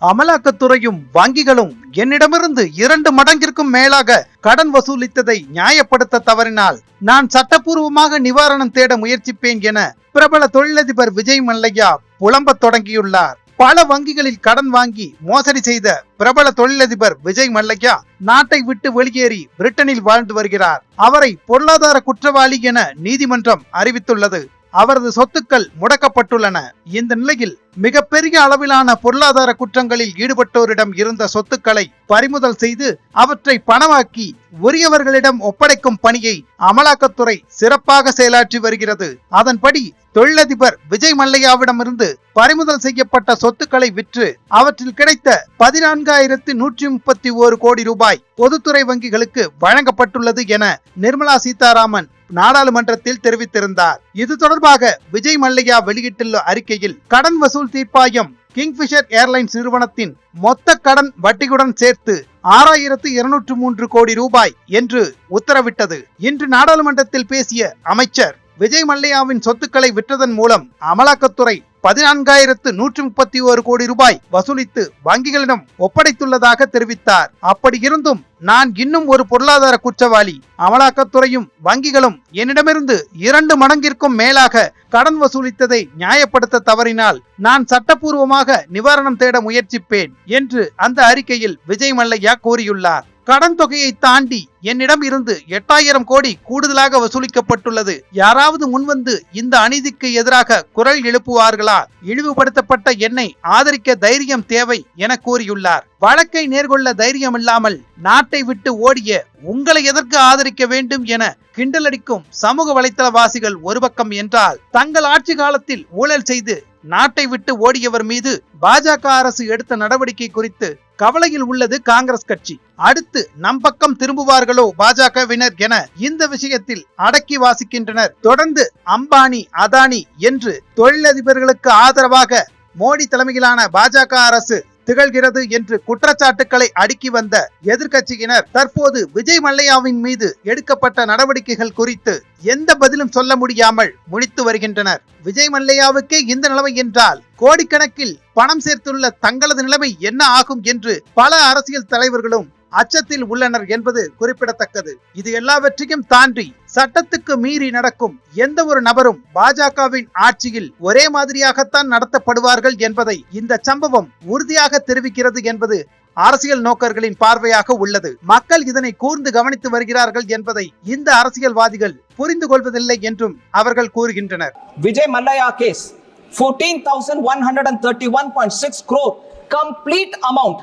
அமலாக்கத்துறையும் வங்கிகளும் என்னிடமிருந்து இரண்டு மடங்கிற்கும் மேலாக கடன் வசூலித்ததை நியாயப்படுத்த தவறினால் நான் சட்டப்பூர்வமாக நிவாரணம் தேட முயற்சிப்பேன் என பிரபல தொழிலதிபர் விஜய் மல்லையா புலம்பத் தொடங்கியுள்ளார். பல வங்கிகளில் கடன் வாங்கி மோசடி செய்த பிரபல தொழிலதிபர் விஜய் மல்லையா நாட்டை விட்டு வெளியேறி பிரிட்டனில் வாழ்ந்து வருகிறார். அவரை பொருளாதார குற்றவாளி என நீதிமன்றம் அறிவித்துள்ளது. அவரது சொத்துக்கள் முடக்கப்பட்டுள்ளன. இந்த நிலையில் மிகப்பெரிய அளவிலான பொருளாதார குற்றங்களில் ஈடுபட்டோரிடம் இருந்த சொத்துக்களை பறிமுதல் செய்து அவற்றை பணமாக்கி உரியவர்களிடம் ஒப்படைக்கும் பணியை அமலாக்கத்துறை சிறப்பாக செயலாற்றி வருகிறது. அதன்படி தொழிலதிபர் விஜய் மல்லையாவிடமிருந்து பறிமுதல் செய்யப்பட்ட சொத்துக்களை விற்று அவற்றில் கிடைத்த பதினான்காயிரத்து நூற்றி முப்பத்தி ஓரு கோடி ரூபாய் பொதுத்துறை வங்கிகளுக்கு வழங்கப்பட்டுள்ளது என நிர்மலா சீதாராமன் நாடாளுமன்றத்தில் தெரிவித்திருந்தார். இது தொடர்பாக விஜய் மல்லையா வெளியிட்டுள்ள அறிக்கையில் கடன் வசூல் தீர்ப்பாயம் கிங்ஃபிஷர் ஏர்லைன்ஸ் நிறுவனத்தின் மொத்த கடன் வட்டியுடன் சேர்த்து ஆறாயிரத்து இருநூற்று மூன்று கோடி ரூபாய் என்று உத்தரவிட்டது. இன்று நாடாளுமன்றத்தில் பேசிய அமைச்சர் விஜய் மல்லையாவின் சொத்துக்களை விற்றதன் மூலம் அமலாக்கத்துறை பதினான்காயிரத்து நூற்றி முப்பத்தி ஒரு கோடி ரூபாய் வசூலித்து வங்கிகளிடம் ஒப்படைத்துள்ளதாக தெரிவித்தார். அப்படியிருந்தும் நான் இன்னும் ஒரு பொருளாதார குற்றவாளி. அமலாக்கத்துறையும் வங்கிகளும் என்னிடமிருந்து இரண்டு மடங்கிற்கும் மேலாக கடன் வசூலித்ததை நியாயப்படுத்த தவறினால் நான் சட்டப்பூர்வமாக நிவாரணம் தேட முயற்சிப்பேன் என்று அந்த அறிக்கையில் விஜய் மல்லையா கூறியுள்ளார். கடன் தொகையை தாண்டி என்னிடம் இருந்து எட்டாயிரம் கோடி கூடுதலாக வசூலிக்கப்பட்டுள்ளது. யாராவது முன்வந்து இந்த அநீதிக்கு எதிராக குரல் எழுப்புவார்களா? இழிவுபடுத்தப்பட்ட என்னை ஆதரிக்க தைரியம் தேவை என கூறியுள்ளார். வழக்கை நேர்கொள்ள தைரியம் இல்லாமல் நாட்டை விட்டு ஓடிய உங்களை எதற்கு ஆதரிக்க வேண்டும் என கிண்டலடிக்கும் சமூக வலைத்தளவாசிகள் ஒரு பக்கம் என்றால் தங்கள் ஆட்சி காலத்தில் ஊழல் செய்து நாட்டை விட்டு ஓடியவர் மீது பாஜக அரசு எடுத்த நடவடிக்கை குறித்து கவலையில் உள்ளது காங்கிரஸ் கட்சி. அடுத்து நம் பக்கம் திரும்புவார்களோ பாஜகவினர் என இந்த விஷயத்தில் அடக்கி வாசிக்கின்றனர். தொடர்ந்து அம்பானி அதானி என்று தொழிலதிபர்களுக்கு ஆதரவாக மோடி தலைமையிலான பாஜக அரசு திகழ்கிறது என்று குற்றச்சாட்டுக்களை அடுக்கி வந்த எதிர்கட்சியினர் தற்போது விஜய் மல்லையாவின் மீது எடுக்கப்பட்ட நடவடிக்கைகள் குறித்து எந்த பதிலும் சொல்ல முடியாமல் முடித்து வருகின்றனர். விஜய் மல்லையாவுக்கே இந்த நிலைமை என்றால் கோடிக்கணக்கில் பணம் சேர்த்துள்ள தங்களது நிலைமை என்ன ஆகும் என்று பல அரசியல் தலைவர்களும் அச்சத்தில் உள்ளனர் என்பது குறிப்பிடத்தக்கது. இது எல்லாவற்றையும் தாண்டி சட்டத்துக்கு மீறி நடக்கும் எந்த ஒரு நபரும் பாஜகவின் ஆட்சியில் ஒரே மாதிரியாகத்தான் நடத்தப்படுவார்கள் என்பதை இந்த சம்பவம் உறுதியாக தெரிவிக்கிறது என்பது அரசியல் நோக்கர்களின் பார்வையாக உள்ளது. மக்கள் இதனை கூர்ந்து கவனித்து வருகிறார்கள் என்பதை இந்த அரசியல்வாதிகள் புரிந்து கொள்வதில்லை என்றும் அவர்கள் கூறுகின்றனர். Vijay Mallya case 14,131.6 crore, complete amount.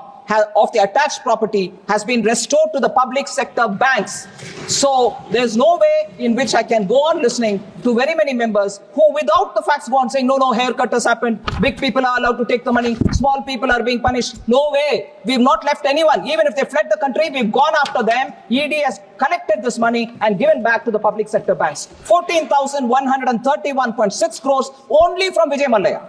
Of the attached property has been restored to the public sector banks. So there's no way in which I can go on listening to very many members who, without the facts, go on saying, no, no, haircut has happened, big people are allowed to take the money, small people are being punished. No way. We've not left anyone. Even if they fled the country, we've gone after them. ED has collected this money and given back to the public sector banks. 14,131.6 crores only from Vijay Mallaya.